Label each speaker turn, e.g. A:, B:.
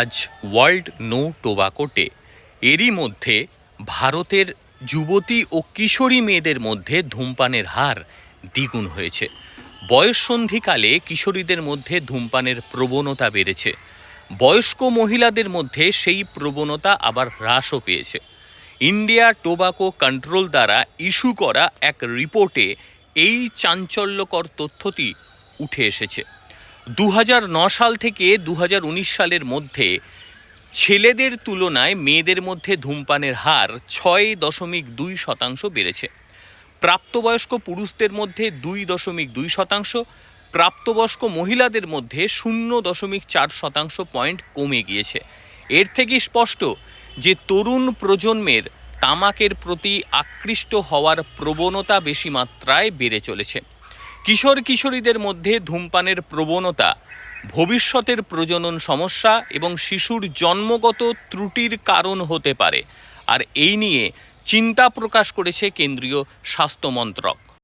A: আজ world no tobacco day. এরই মধ্যে ভারতের যুবতী ও কিশোরী মেয়েদের মধ্যে ধূমপানের হার দ্বিগুণ হয়েছে। বয়ঃসন্ধিকালে কিশোরীদের মধ্যে ধূমপানের প্রবণতা বেড়েছে। বয়স্ক মহিলাদের মধ্যে সেই প্রবণতা আবার হ্রাসও পেয়েছে। ইন্ডিয়া টোবাকো কন্ট্রোল দ্বারা ইস্যু করা এক রিপোর্টে এই চাঞ্চল্যকর তথ্যটি উঠে এসেছে। দু সাল থেকে দু হাজার উনিশ সালের মধ্যে ছেলেদের তুলনায় মেয়েদের মধ্যে ধূমপানের হার ছয় দশমিক দুই শতাংশ বেড়েছে। প্রাপ্তবয়স্ক পুরুষদের মধ্যে দুই দশমিক দুই শতাংশ, প্রাপ্তবয়স্ক মহিলাদের মধ্যে শূন্য দশমিক চার শতাংশ পয়েন্ট কমে গিয়েছে। এর থেকে স্পষ্ট যে তরুণ প্রজন্মের তামাকের প্রতি আকৃষ্ট হওয়ার প্রবণতা বেশি মাত্রায় বেড়ে চলেছে। কিশোর কিশোরীদের মধ্যে ধূমপানের প্রবণতা, ভবিষ্যতের প্রজনন সমস্যা এবং শিশুর জন্মগত ত্রুটির কারণ হতে পারে। আর এই নিয়ে চিন্তা প্রকাশ করেছে কেন্দ্রীয় স্বাস্থ্য মন্ত্রক।